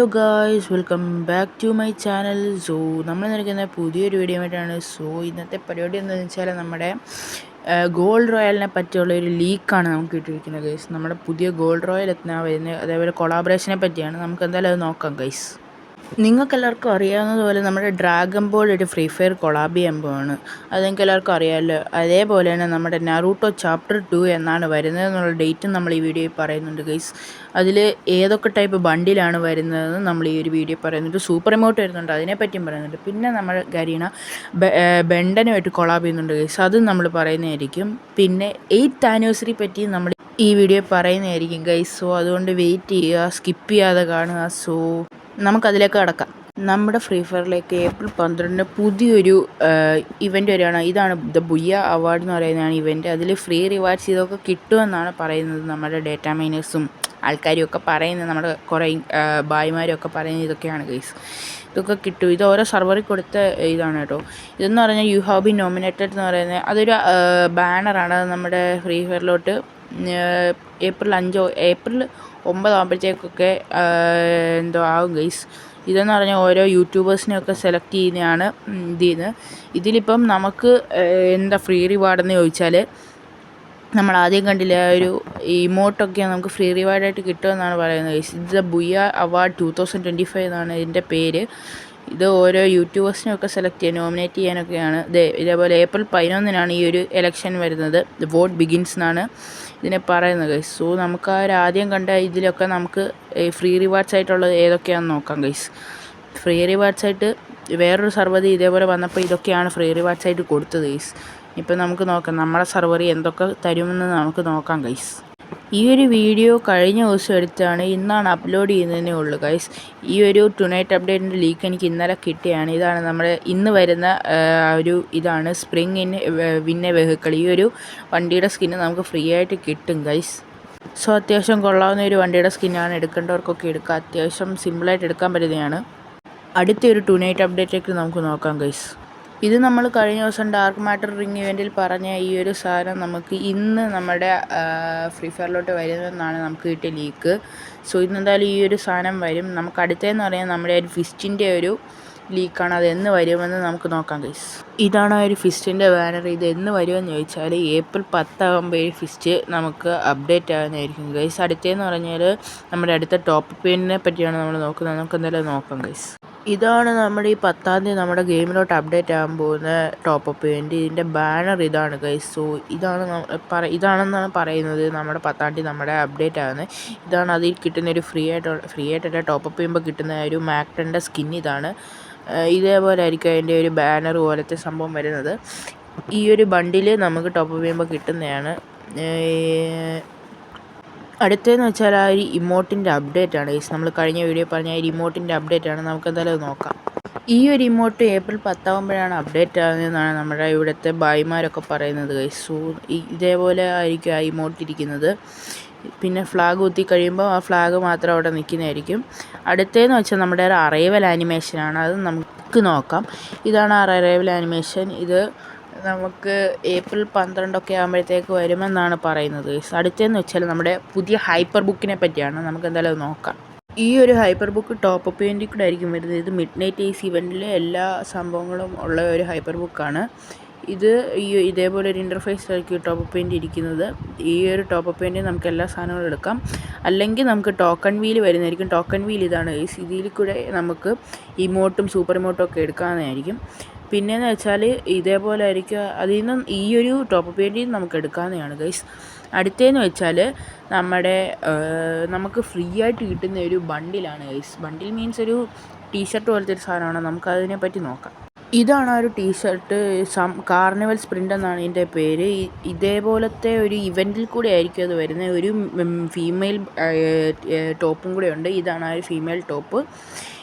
Hello guys welcome back to my channel so നമ്മൾ നിൽക്കുന്ന പുതിയൊരു വീഡിയോ ആയിട്ടാണ് സോ ഇന്നത്തെ പരിപാടി എന്താണെന്ന് വെച്ചാൽ നമ്മുടെ ഗോൾഡ് റോയലിനെ പറ്റിയുള്ള ഒരു ലീക്കാണ് നമുക്ക് കിട്ടിയിരിക്കുന്നത്. ഗൈസ് നമ്മുടെ പുതിയ ഗോൾഡ് റോയൽ എത്തുന്ന വരുന്ന അതേപോലെ കൊളാബറേഷനെ പറ്റിയാണ്. നമുക്ക് എന്തായാലും അത് നോക്കാം ഗൈസ് നിങ്ങൾക്കെല്ലാവർക്കും അറിയാവുന്നതുപോലെ നമ്മുടെ ഡ്രാഗൺ ബോൾ ഒരു ഫ്രീ ഫയർ കൊളാബ് ചെയ്യുമ്പോഴാണ്. അത് നിങ്ങൾക്ക് എല്ലാവർക്കും അറിയാമല്ലോ അതേപോലെ തന്നെ നമ്മുടെ നറൂട്ടോ ചാപ്റ്റർ ടു എന്നാണ് വരുന്നത് എന്നുള്ള ഡേറ്റും നമ്മൾ ഈ വീഡിയോയിൽ പറയുന്നുണ്ട് ഗൈസ് അതിൽ ഏതൊക്കെ ടൈപ്പ് ബണ്ടിലാണ് വരുന്നതെന്ന് നമ്മൾ ഈ ഒരു വീഡിയോ പറയുന്നുണ്ട്. സൂപ്പർ എമൗണ്ട് വരുന്നുണ്ട് അതിനെപ്പറ്റിയും പറയുന്നുണ്ട്. പിന്നെ നമ്മൾ ഗരീന ബെണ്ടനുമായിട്ട് കൊളാബ് ചെയ്യുന്നുണ്ട് ഗൈസ് അതും നമ്മൾ പറയുന്നതായിരിക്കും. പിന്നെ എയ്ത്ത് ആനിവേഴ്സറി പറ്റിയും നമ്മൾ ഈ വീഡിയോ പറയുന്നതായിരിക്കും ഗൈസ് സോ അതുകൊണ്ട് വെയിറ്റ് ചെയ്യുക സ്കിപ്പ് ചെയ്യാതെ കാണുക. സോ നമുക്കതിലേക്ക് കടക്കാം. നമ്മുടെ ഫ്രീ ഫയറിലേക്ക് ഏപ്രിൽ പന്ത്രണ്ടിന് പുതിയൊരു ഇവന്റ് വരികയാണ്. ഇതാണ് ദ ബുയ്യ അവാർഡ് എന്ന് പറയുന്നതാണ് ഇവന്റ് അതിൽ ഫ്രീ റിവാർഡ്സ് ഇതൊക്കെ കിട്ടുമെന്നാണ് പറയുന്നത് നമ്മുടെ ഡേറ്റാ മൈനേഴ്സും ആൾക്കാരും ഒക്കെ പറയുന്നത്. നമ്മുടെ കുറേ ഭായിമാരും ഒക്കെ പറയുന്നത് ഇതൊക്കെയാണ് ഗൈസ് ഇതൊക്കെ കിട്ടും. ഇത് ഓരോ സർവറിൽ കൊടുത്ത ഇതാണ് കേട്ടോ. ഇതെന്ന് പറഞ്ഞാൽ യു ഹാവ് ബി നോമിനേറ്റഡ് എന്ന് പറയുന്നത് അതൊരു ബാനറാണ് നമ്മുടെ ഫ്രീ ഫയറിലോട്ട് ഏപ്രിൽ അഞ്ചോ ഏപ്രിൽ ഒമ്പതാകുമ്പോഴത്തേക്കൊക്കെ എന്തോ ആകും ഗൈസ് ഇതെന്ന് പറഞ്ഞാൽ ഓരോ യൂട്യൂബേഴ്സിനെയൊക്കെ സെലക്ട് ചെയ്യുന്നതാണ് ഇത്. ചെയ്യുന്നത് ഇതിലിപ്പം നമുക്ക് എന്താ ഫ്രീ റിവാർഡെന്ന് ചോദിച്ചാൽ നമ്മൾ ആദ്യം കണ്ടില്ല ഒരു ഇമോട്ടൊക്കെ നമുക്ക് ഫ്രീ റിവാർഡായിട്ട് കിട്ടുമെന്നാണ് പറയുന്നത് guys the booyah award two thousand twenty five എന്നാണ് ഇതിന്റെ പേര്. ഇത് ഓരോ യൂട്യൂബേഴ്സിനെയൊക്കെ സെലക്ട് ചെയ്യാൻ നോമിനേറ്റ് ചെയ്യാനൊക്കെയാണ്. ഇത് ഇതേപോലെ ഏപ്രിൽ പതിനൊന്നിനാണ് ഈ ഒരു എലക്ഷൻ വരുന്നത്. വോട്ട് ബിഗിൻസ് എന്നാണ് ഇതിനെ പറയുന്നത് ഗൈസ് സോ നമുക്ക് ആ ഒരു ആദ്യം കണ്ട ഇതിലൊക്കെ നമുക്ക് ഫ്രീ റിവാർഡ്സ് ആയിട്ടുള്ളത് ഏതൊക്കെയാണെന്ന് നോക്കാം ഗൈസ് ഫ്രീ റിവാർഡ്സ് ആയിട്ട് വേറൊരു സർവതി ഇതേപോലെ വന്നപ്പോൾ ഇതൊക്കെയാണ് ഫ്രീ റിവാർഡ്സ് ആയിട്ട് കൊടുത്തത് ഗൈസ് ഇപ്പം നമുക്ക് നോക്കാം നമ്മുടെ സർവറി എന്തൊക്കെ തരുമെന്ന് നമുക്ക് നോക്കാം ഗൈസ് ഈ ഒരു വീഡിയോ കഴിഞ്ഞ ദിവസം എടുത്താണ് ഇന്നാണ് അപ്ലോഡ് ചെയ്യുന്നതേ ഉള്ളൂ ഗൈസ് ഈ ഒരു ടുനൈറ്റ് അപ്ഡേറ്റിന്റെ ലീക്ക് എനിക്ക് ഇന്നലെ കിട്ടിയാണ്. ഇതാണ് നമ്മുടെ ഇന്ന് വരുന്ന ഒരു ഇതാണ് സ്പ്രിങ് ഇൻ വിന്ന വെഹിക്കിൾ ഈ ഒരു വണ്ടിയുടെ സ്കിന്ന് നമുക്ക് ഫ്രീ ആയിട്ട് കിട്ടും ഗൈസ് സോ അത്യാവശ്യം കൊള്ളാവുന്ന ഒരു വണ്ടിയുടെ സ്കിന്നാണ് എടുക്കേണ്ടവർക്കൊക്കെ എടുക്കുക അത്യാവശ്യം സിമ്പിളായിട്ട് എടുക്കാൻ പറ്റുന്നതാണ്. അടുത്തൊരു ടുനൈറ്റ് അപ്ഡേറ്റേക്ക് നമുക്ക് നോക്കാം ഗൈസ് ഇത് നമ്മൾ കഴിഞ്ഞ ദിവസം ഡാർക്ക് മാറ്റർ റിംഗ് ഇവന്റിൽ പറഞ്ഞ ഈ ഒരു സാധനം നമുക്ക് ഇന്ന് നമ്മുടെ ഫ്രീ ഫയറിലോട്ട് വരുമെന്നാണ് നമുക്ക് കിട്ടിയ ലീക്ക് സോ ഇന്നെന്തായാലും ഈ ഒരു സാധനം വരും. നമുക്ക് അടുത്തതെന്ന് പറയാൻ നമ്മുടെ ഒരു ഫിസ്റ്റിന്റെ ഒരു ലീക്കാണ് അത് എന്ന് വരുമെന്ന് നമുക്ക് നോക്കാം ഗൈസ് ഇതാണ് ഒരു ഫിസ്റ്റിന്റെ ബാനർ ഇത് എന്ന് വരുമെന്ന് ചോദിച്ചാൽ ഏപ്രിൽ പത്താകുമ്പോൾ ഈ ഫിസ്റ്റ് നമുക്ക് അപ്ഡേറ്റ് ആകുന്നതായിരിക്കും ഗൈസ് അടുത്തതെന്ന് പറഞ്ഞാൽ നമ്മുടെ അടുത്ത ടോപ്പ് പെയിനെ പറ്റിയാണ് നമ്മൾ നോക്കുന്നത്. നമുക്ക് എന്തായാലും നോക്കാം ഗൈസ് ഇതാണ് നമ്മുടെ ഈ പത്താം തീയതി നമ്മുടെ ഗെയിമിലോട്ട് അപ്ഡേറ്റ് ആകാൻ പോകുന്ന ടോപ്പ് അപ്പ് ഇവന്റ് ഇതിന്റെ ബാനർ ഇതാണ് ഗൈസ് സോ ഇതാണ് പറ ഇതാണെന്നാണ് പറയുന്നത്. നമ്മുടെ പത്താം തീയതി നമ്മുടെ അപ്ഡേറ്റ് ആകുന്നത് ഇതാണ് അതിൽ കിട്ടുന്ന ഒരു ഫ്രീ ആയിട്ട് ഫ്രീ ആയിട്ടല്ല ടോപ്പ് അപ്പ് ചെയ്യുമ്പോൾ കിട്ടുന്ന ഒരു മാക്ടന്റെ സ്കിൻ ഇതാണ്. ഇതേപോലെ ആയിരിക്കും അതിന്റെ ഒരു ബാനർ പോലത്തെ സംഭവം വരുന്നത്. ഈ ഒരു ബണ്ടിൽ നമുക്ക് ടോപ്പ് അപ്പ് ചെയ്യുമ്പോൾ കിട്ടുന്നതാണ്. അടുത്തതെന്ന് വെച്ചാൽ ആ ഒരു ഇമോട്ടിന്റെ അപ്ഡേറ്റ് ആണ് ഗൈസ്. നമ്മൾ കഴിഞ്ഞ വീഡിയോ പറഞ്ഞ ഒരു ഇമോട്ടിന്റെ അപ്ഡേറ്റ് ആണ്. നമുക്ക് എന്തായാലും അത് നോക്കാം. ഈ ഒരു ഇമോട്ട് ഏപ്രിൽ പത്താകുമ്പോഴാണ് അപ്ഡേറ്റ് ആകുന്നതെന്നാണ് നമ്മുടെ ഇവിടുത്തെ ഭായിമാരൊക്കെ പറയുന്നത് ഗൈസ്. ഇതേപോലെ ആയിരിക്കും ആ ഇമോട്ട് ഇരിക്കുന്നത്. പിന്നെ ഫ്ലാഗ് കുത്തി കഴിയുമ്പോൾ ആ ഫ്ലാഗ് മാത്രം അവിടെ നിൽക്കുന്നതായിരിക്കും. അടുത്തതെന്ന് വെച്ചാൽ നമ്മുടെ ഒരു അറൈവൽ ആനിമേഷനാണ് അത് നമുക്ക് നോക്കാം. ഇതാണ് അറൈവൽ ആനിമേഷൻ ഇത് നമുക്ക് ഏപ്രിൽ പന്ത്രണ്ടൊക്കെ ആകുമ്പോഴത്തേക്ക് വരുമെന്നാണ് പറയുന്നത്. അടുത്തതെന്ന് വെച്ചാൽ നമ്മുടെ പുതിയ ഹൈപ്പർ ബുക്കിനെ പറ്റിയാണ്. നമുക്ക് എന്തായാലും നോക്കാം. ഈ ഒരു ഹൈപ്പർ ബുക്ക് ടോപ്പ് അപ്പ് വേണ്ടി കൂടെ ആയിരിക്കും വരുന്നത്. ഇത് മിഡ് നൈറ്റ് ഈസ് ഇവന്റിലെ എല്ലാ സംഭവങ്ങളും ഉള്ള ഒരു ഹൈപ്പർ ബുക്കാണ് ഇത് ഈ ഇതേപോലെ ഒരു ഇന്റർഫേസ് ആയിരിക്കും ടോപ്പ് അപ്പ് വേണ്ടി ഇരിക്കുന്നത്. ഈ ഒരു ടോപ്പ് അപ്പ് വേണ്ടി നമുക്ക് എല്ലാ സാധനങ്ങളും എടുക്കാം. അല്ലെങ്കിൽ നമുക്ക് ടോക്കൺ വീൽ വരുന്നതായിരിക്കും. ടോക്കൺ വീൽ ഇതാണ്. ഈ ഇതിൽ കൂടെ നമുക്ക് ഇമോട്ടും സൂപ്പർ ഇമോട്ടും ഒക്കെ എടുക്കാവുന്നതായിരിക്കും. പിന്നെയെന്ന് വെച്ചാൽ ഇതേപോലെ ആയിരിക്കും. അതിൽ നിന്നും ഈ ഒരു ടോപ്പ് വേണ്ടി നമുക്ക് എടുക്കാവുന്നതാണ് ഗൈസ് അടുത്തതെന്ന് വെച്ചാൽ നമ്മുടെ നമുക്ക് ഫ്രീ ആയിട്ട് കിട്ടുന്ന ഒരു ബണ്ടിലാണ് ഗൈസ് ബണ്ടിൽ മീൻസ് ഒരു ടീഷർട്ട് പോലത്തെ ഒരു സാധനമാണ്. നമുക്കതിനെ പറ്റി നോക്കാം. ഇതാണ് ആ ഒരു ടീഷർട്ട് സം കാർണിവൽ സ്പ്രിന്റ് എന്നാണ് ഇതിന്റെ പേര്. ഇതേപോലത്തെ ഒരു ഇവന്റിൽ കൂടെ ആയിരിക്കും അത് വരുന്നത്. ഒരു ഫീമെയിൽ ടോപ്പും കൂടെ ഉണ്ട്. ഇതാണ് ആ ഒരു ഫീമെയിൽ ടോപ്പ്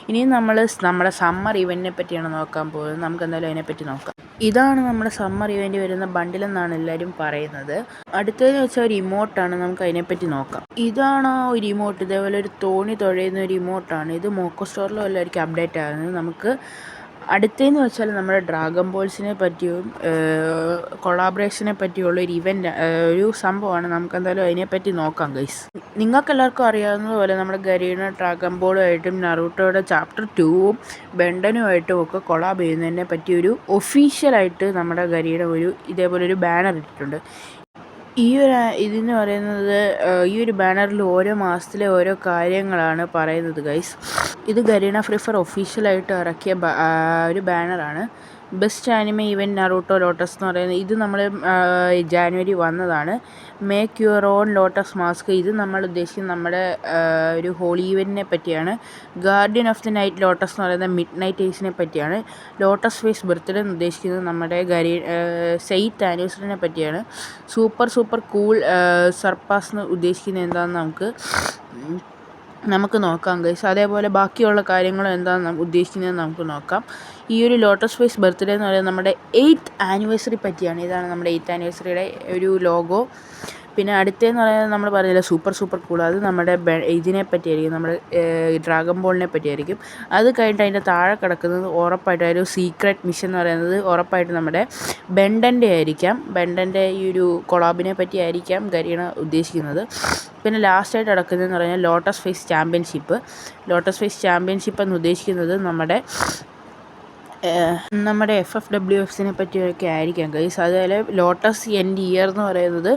ഇനി നമ്മൾ നമ്മുടെ സമ്മർ ഇവന്റിനെ പറ്റിയാണ് നോക്കാൻ പോകുന്നത്. നമുക്ക് എന്തായാലും അതിനെപ്പറ്റി നോക്കാം. ഇതാണ് നമ്മുടെ സമ്മർ ഇവന്റ് വരുന്ന ബണ്ടിലെന്നാണ് എല്ലാവരും പറയുന്നത്. അടുത്തതെന്ന് വെച്ചാൽ ഒരു ഇമോട്ടാണ് നമുക്ക് അതിനെപ്പറ്റി നോക്കാം. ഇതാണ് ആ ഒരു ഇമോട്ട് ഇതേപോലെ ഒരു തോണി തുഴയുന്ന ഒരു ഇമോട്ടാണ് ഇത് മോക്കോ സ്റ്റോറിലും എല്ലാവർക്കും അപ്ഡേറ്റ് ആകുന്നത്. നമുക്ക് അടുത്തതെന്ന് വെച്ചാൽ നമ്മുടെ ഡ്രാഗൺ ബോൾസിനെ പറ്റിയും കൊളാബറേഷനെ പറ്റിയുള്ള ഒരു ഇവന്റ് ഒരു സംഭവമാണ്. നമുക്ക് എന്തായാലും അതിനെപ്പറ്റി നോക്കാം ഗൈസ് നിങ്ങൾക്കെല്ലാവർക്കും അറിയാവുന്നതുപോലെ നമ്മുടെ ഗരീന ഡ്രാഗൺ ബോളുമായിട്ടും നറൂട്ടോയുടെ ചാപ്റ്റർ ടൂവും ബെണ്ടനുമായിട്ടും ഒക്കെ കൊളാബ് ചെയ്യുന്നതിനെ പറ്റി ഒരു ഒഫീഷ്യലായിട്ട് നമ്മുടെ ഗരീന ഒരു ഇതേപോലെ ഒരു ബാനർ ഇട്ടിട്ടുണ്ട്. ഈ ഒരു ഇതെന്ന് പറയുന്നത് ഈ ഒരു ബാനറിൽ ഓരോ മാസത്തിലെ ഓരോ കാര്യങ്ങളാണ് പറയുന്നത് ഗൈസ് ഇത് ഗരീന ഫ്രീ ഒഫീഷ്യലായിട്ട് ഇറക്കിയ ഒരു ബാനറാണ്. Best anime event Naruto lotus എന്ന് പറയുന്നത് ഇത് നമ്മൾ ജാനുവരി വന്നതാണ്. Make your own lotus mask. ഇത് നമ്മൾ ഉദ്ദേശിക്കുന്നത് നമ്മുടെ ഒരു ഹോളി ഇവന്റിനെ പറ്റിയാണ്. Guardian of the night lotus എന്ന് പറയുന്നത് മിഡ് നൈറ്റ് ഏസിനെ പറ്റിയാണ്. ലോട്ടസ് ഫേസ് ബർത്ത്ഡേ എന്ന് ഉദ്ദേശിക്കുന്നത് നമ്മുടെ ഗരി സെയ്ത്ത് ആനിവേഴ്സറിനെ പറ്റിയാണ്. സൂപ്പർ സൂപ്പർ കൂൾ സർപ്പാസ് എന്ന് ഉദ്ദേശിക്കുന്നത് എന്താണെന്ന് നമുക്ക് നമുക്ക് നോക്കാം ഗൈസ് അതേപോലെ ബാക്കിയുള്ള കാര്യങ്ങളും എന്താണ് ഉദ്ദേശിക്കുന്നത് നമുക്ക് നോക്കാം. ഈ ഒരു ലോട്ടസ് ഫേസ് ബർത്ത്ഡേ എന്ന് പറയുന്നത് നമ്മുടെ എയ്ത്ത് ആനിവേഴ്സറി പറ്റിയാണ്. ഇതാണ് നമ്മുടെ എയ്ത്ത് ആനിവേഴ്സറിയുടെ ഒരു ലോഗോ പിന്നെ അടുത്തതെന്ന് പറയുന്നത് നമ്മൾ പറഞ്ഞില്ല സൂപ്പർ സൂപ്പർ കൂൾ അത് നമ്മുടെ ഇതിനെ പറ്റിയായിരിക്കും നമ്മുടെ ഡ്രാഗൺ ബോളിനെ പറ്റിയായിരിക്കും. അത് കഴിഞ്ഞിട്ട് അതിന്റെ താഴെ കിടക്കുന്നത് ഉറപ്പായിട്ട് ഒരു സീക്രട്ട് മിഷൻ എന്ന് പറയുന്നത് ഉറപ്പായിട്ട് നമ്മുടെ ബെണ്ടന്റെ ആയിരിക്കാം. ബെണ്ടന്റെ ഈ ഒരു കൊളാബിനെ പറ്റി ആയിരിക്കാം ഗരീണ ഉദ്ദേശിക്കുന്നത്. പിന്നെ ലാസ്റ്റായിട്ട് കിടക്കുന്നതെന്ന് പറഞ്ഞാൽ lotus face championship lotus face championship എന്ന് ഉദ്ദേശിക്കുന്നത് നമ്മുടെ നമ്മുടെ എഫ് എഫ് ഡബ്ല്യു എഫ്സിനെ പറ്റിയൊക്കെ ആയിരിക്കാം ഗൈസ് അതേപോലെ ലോട്ടസ് എൻഡ് ഇയർ എന്ന് പറയുന്നത്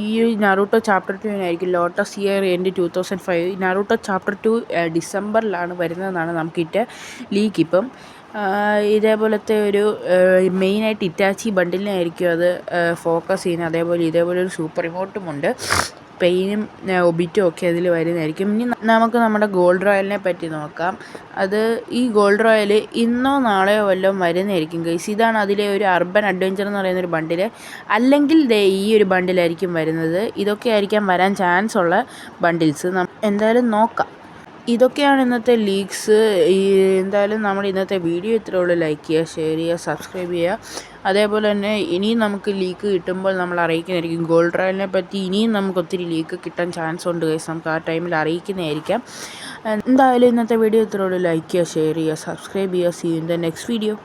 ഈ Naruto chapter ടുവിനായിരിക്കും lotus year end two thousand five Naruto chapter two ഡിസംബറിലാണ് വരുന്നതെന്നാണ് നമുക്കിട്ട് ലീക്ക് ഇപ്പം. ഇതേപോലത്തെ ഒരു മെയിനായിട്ട് ഇറ്റാച്ചി ബണ്ടിലിനായിരിക്കും അത് ഫോക്കസ് ചെയ്യുന്നത്. അതേപോലെ ഇതേപോലെ ഒരു സൂപ്പർ റിമോട്ടുമുണ്ട് പെയിനും ഒബിറ്റും ഒക്കെ അതിൽ വരുന്നതായിരിക്കും. ഇനി നമുക്ക് നമ്മുടെ ഗോൾഡ് റോയലിനെ പറ്റി നോക്കാം. അത് ഈ ഗോൾഡ് റോയൽ ഇന്നോ നാളെയോ വല്ലതും വരുന്നതായിരിക്കും ഗൈസ് ഇതാണ് അതിലെ ഒരു അർബൻ അഡ്വഞ്ചർ എന്ന് പറയുന്ന ഒരു ബണ്ടിൽ അല്ലെങ്കിൽ ദേ ഈ ഒരു ബണ്ടിലായിരിക്കും വരുന്നത്. ഇതൊക്കെ ആയിരിക്കാം വരാൻ ചാൻസ് ഉള്ള ബണ്ടിൽസ്. എന്തായാലും നോക്കാം. ഇതൊക്കെയാണ് ഇന്നത്തെ ലീക്സ്. എന്തായാലും നമ്മൾ ഇന്നത്തെ വീഡിയോ ഇത്രയുള്ളൂ ലൈക്ക് ചെയ്യുക ഷെയർ ചെയ്യുക സബ്സ്ക്രൈബ് ചെയ്യുക. അതേപോലെ തന്നെ ഇനിയും നമുക്ക് ലീക്ക് കിട്ടുമ്പോൾ നമ്മൾ അറിയിക്കുന്നതായിരിക്കും. ഗോൾഡ് റോയലിനെ പറ്റി ഇനിയും നമുക്ക് ഒത്തിരി ലീക്ക് കിട്ടാൻ ചാൻസ് ഉണ്ട് ഗൈസ് നമുക്ക് ആ ടൈമിൽ അറിയിക്കുന്നതായിരിക്കാം. എന്തായാലും ഇന്നത്തെ വീഡിയോ ഇത്രയോട് ലൈക്ക് ചെയ്യുക ഷെയർ ചെയ്യുക സബ്സ്ക്രൈബ് ചെയ്യുക. See in the next video